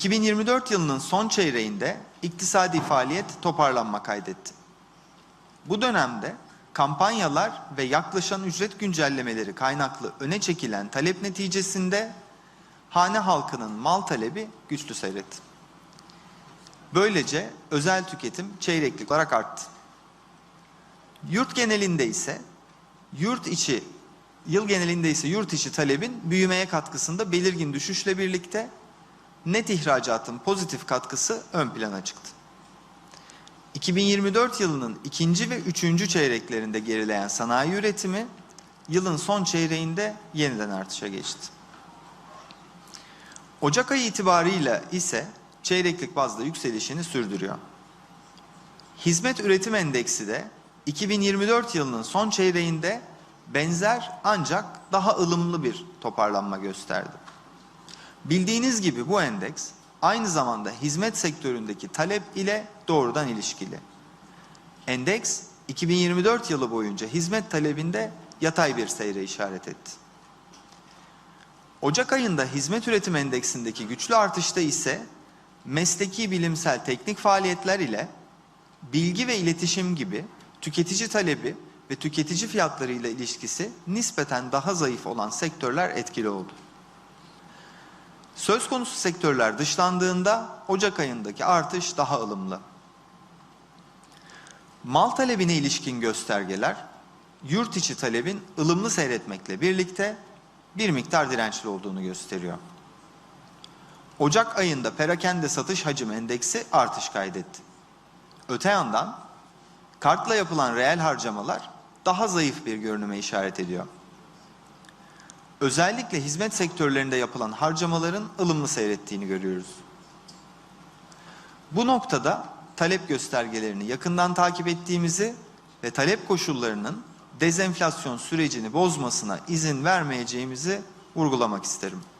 2024 yılının son çeyreğinde iktisadi faaliyet toparlanma kaydetti. Bu dönemde kampanyalar ve yaklaşan ücret güncellemeleri kaynaklı öne çekilen talep neticesinde hane halkının mal talebi güçlü seyretti. Böylece özel tüketim çeyreklik olarak arttı. Yurt genelinde ise yurt içi yıl genelinde ise yurt içi talebin büyümeye katkısında belirgin düşüşle birlikte net ihracatın pozitif katkısı ön plana çıktı. 2024 yılının ikinci ve üçüncü çeyreklerinde gerileyen sanayi üretimi yılın son çeyreğinde yeniden artışa geçti. Ocak ayı itibarıyla ise çeyreklik bazda yükselişini sürdürüyor. Hizmet üretim endeksi de 2024 yılının son çeyreğinde benzer ancak daha ılımlı bir toparlanma gösterdi. Bildiğiniz gibi bu endeks aynı zamanda hizmet sektöründeki talep ile doğrudan ilişkili. Endeks 2024 yılı boyunca hizmet talebinde yatay bir seyre işaret etti. Ocak ayında hizmet üretim endeksindeki güçlü artışta ise mesleki bilimsel teknik faaliyetler ile bilgi ve iletişim gibi tüketici talebi ve tüketici fiyatları ile ilişkisi nispeten daha zayıf olan sektörler etkili oldu. Söz konusu sektörler dışlandığında Ocak ayındaki artış daha ılımlı. Mal talebine ilişkin göstergeler yurt içi talebin ılımlı seyretmekle birlikte bir miktar dirençli olduğunu gösteriyor. Ocak ayında perakende satış hacim endeksi artış kaydetti. Öte yandan kartla yapılan reel harcamalar daha zayıf bir görünüme işaret ediyor. Özellikle hizmet sektörlerinde yapılan harcamaların ılımlı seyrettiğini görüyoruz. Bu noktada talep göstergelerini yakından takip ettiğimizi ve talep koşullarının dezenflasyon sürecini bozmasına izin vermeyeceğimizi vurgulamak isterim.